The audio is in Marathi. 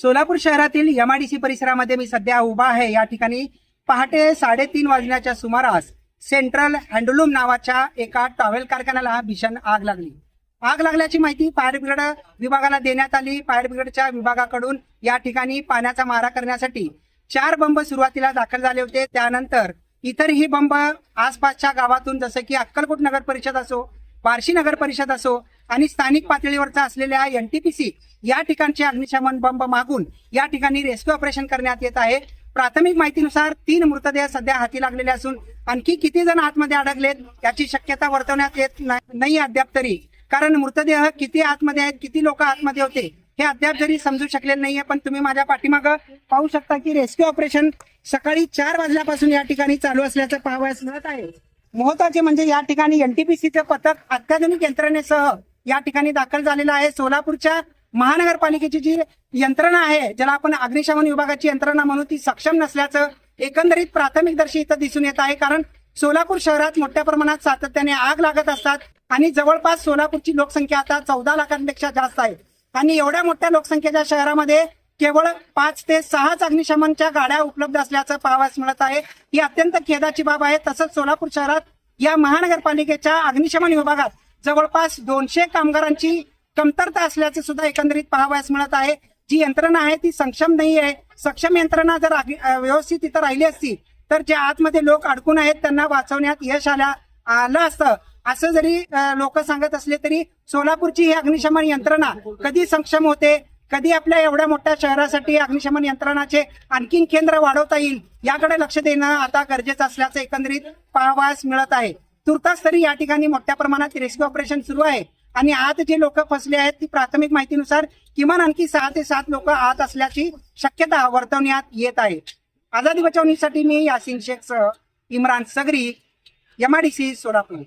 सोलापूर शहरातील एमआयडीसी परिसरामध्ये मी सध्या उभा आहे. या ठिकाणी पहाटे साडेतीन वाजण्याच्या सुमारास सेंट्रल हँडलूम नावाच्या एका टॉवेल कारखान्याला भीषण आग लागली. आग लागल्याची माहिती फायर ब्रिगेड विभागाला देण्यात आली. फायर ब्रिगेडच्या विभागाकडून या ठिकाणी पाण्याचा मारा करण्यासाठी चार बंब सुरुवातीला दाखल झाले होते. त्यानंतर इतरही बंब आसपासच्या गावातून जसं की अक्कलकोट नगर परिषद असो बार्शी नगर परिषद असो आणि स्थानिक पातळीवरचा असलेल्या एनटीपीसी या ठिकाणचे अग्निशमन बंब मागून या ठिकाणी रेस्क्यू ऑपरेशन करण्यात येत आहे. प्राथमिक माहितीनुसार तीन मृतदेह सध्या हाती लागलेले असून आणखी किती जण आतमध्ये अडकलेत याची शक्यता वर्तवण्यात येत नाही अद्याप तरी. कारण मृतदेह किती आतमध्ये आहेत किती लोक आतमध्ये होते हे अद्याप जरी समजू शकलेले नाहीये पण तुम्ही माझ्या पाठीमागं पाहू शकता की रेस्क्यू ऑपरेशन सकाळी चार वाजल्यापासून या ठिकाणी चालू असल्याचं पाहावयास मिळत आहे. महत्त्वाचे म्हणजे या ठिकाणी एनटीपीसीचं पथक अत्याधुनिक यंत्रणेसह या ठिकाणी दाखल झालेला आहे. सोलापूरच्या महानगरपालिकेची जी यंत्रणा आहे ज्याला आपण अग्निशमन विभागाची यंत्रणा म्हणू ती सक्षम नसल्याचं एकंदरीत प्राथमिक दर्शी इथं दिसून येत आहे. कारण सोलापूर शहरात मोठ्या प्रमाणात सातत्याने आग लागत असतात आणि जवळपास सोलापूरची लोकसंख्या आता चौदा लाखांपेक्षा जास्त आहे. आणि एवढ्या मोठ्या लोकसंख्येच्या शहरामध्ये केवळ पाच ते सहाच अग्निशमनच्या गाड्या उपलब्ध असल्याचं पाहावयास मिळत आहे. ही अत्यंत खेदाची बाब आहे. तसंच सोलापूर शहरात या महानगरपालिकेच्या अग्निशमन विभागात जवळपास दोनशे कामगारांची कमतरता असल्याचे सुद्धा एकंदरीत पाहावयास मिळत आहे. जी यंत्रणा आहे ती सक्षम नाही आहे. सक्षम यंत्रणा जर व्यवस्थित इथं राहिली असती तर जे आतमध्ये लोक अडकून आहेत त्यांना वाचवण्यात यश आल्या आलं असतं. असं जरी लोक सांगत असले तरी सोलापूरची ही अग्निशमन यंत्रणा कधी सक्षम होते? कधी आपल्या एवढ्या मोठ्या शहरासाठी अग्निशमन यंत्रणाचे आणखीन केंद्र वाढवता येईल? याकडे लक्ष देणं आता गरजेचं असल्याचं एकंदरीत पाहावयास मिळत आहे. तुर्तास तरी या ठिकाणी मोठ्या प्रमाणात रेस्क्यू ऑपरेशन सुरू आहे. आणि आत जे लोक फसले आहेत ती प्राथमिक माहितीनुसार किमान आणखी सहा ते सात लोक आत असल्याची शक्यता वर्तवण्यात येत आहे. आझादी बचावणीसाठी मी यासिन शेख इम्रान सगरी एमआयडीसी सोलापूर.